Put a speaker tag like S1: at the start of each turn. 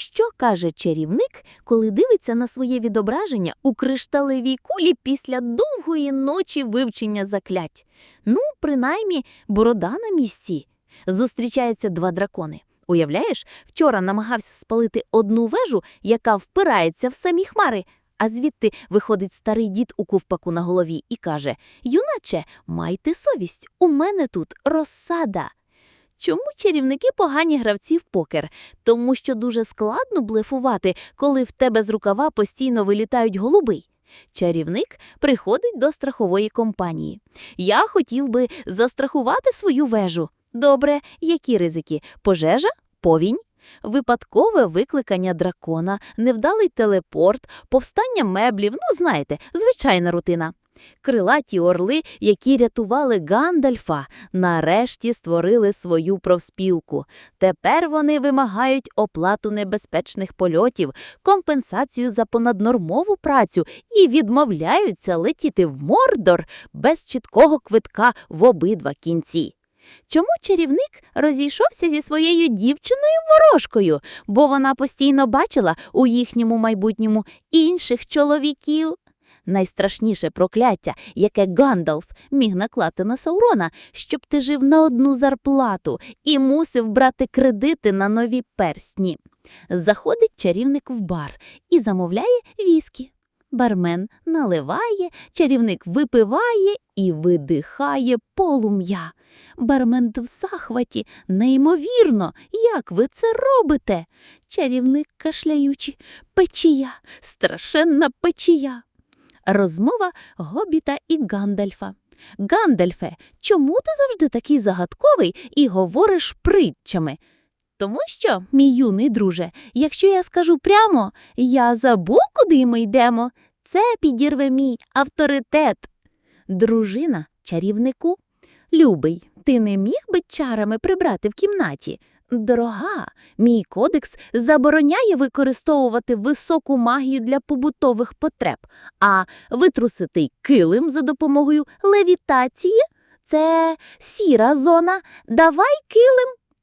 S1: Що каже чарівник, коли дивиться на своє відображення у кришталевій кулі після довгої ночі вивчення заклять? Ну, принаймні, борода на місці. Зустрічаються два дракони. Уявляєш, вчора намагався спалити одну вежу, яка впирається в самі хмари. А звідти виходить старий дід у ковпаку на голові і каже: Юначе, майте совість, у мене тут розсада. Чому чарівники погані гравці в покер? Тому що дуже складно блефувати, коли в тебе з рукава постійно вилітають голуби. Чарівник приходить до страхової компанії. Я хотів би застрахувати свою вежу. Добре, які ризики? Пожежа? Повінь? Випадкове викликання дракона, невдалий телепорт, повстання меблів, ну знаєте, звичайна рутина. Крилаті орли, які рятували Гандальфа, нарешті створили свою профспілку. Тепер вони вимагають оплату небезпечних польотів, компенсацію за понаднормову працю і відмовляються летіти в Мордор без чіткого квитка в обидва кінці. Чому чарівник розійшовся зі своєю дівчиною ворожкою, бо вона постійно бачила у їхньому майбутньому інших чоловіків? Найстрашніше прокляття, яке Гандалф міг наклати на Саурона, щоб ти жив на одну зарплату і мусив брати кредити на нові персні. Заходить чарівник в бар і замовляє віскі. Бармен наливає, чарівник випиває і видихає полум'я. Бармен в захваті, неймовірно, як ви це робите? Чарівник кашляючи, печія, страшенна печія. Розмова Гобіта і Гандальфа. Гандальфе, чому ти завжди такий загадковий і говориш притчами? Тому що, мій юний друже, якщо я скажу прямо, я забув, куди ми йдемо, це підірве мій авторитет. Дружина чарівнику. Любий, ти не міг би чарами прибрати в кімнаті? Дорога, мій кодекс забороняє використовувати високу магію для побутових потреб, а витрусити килим за допомогою левітації це сіра зона. Давай килим.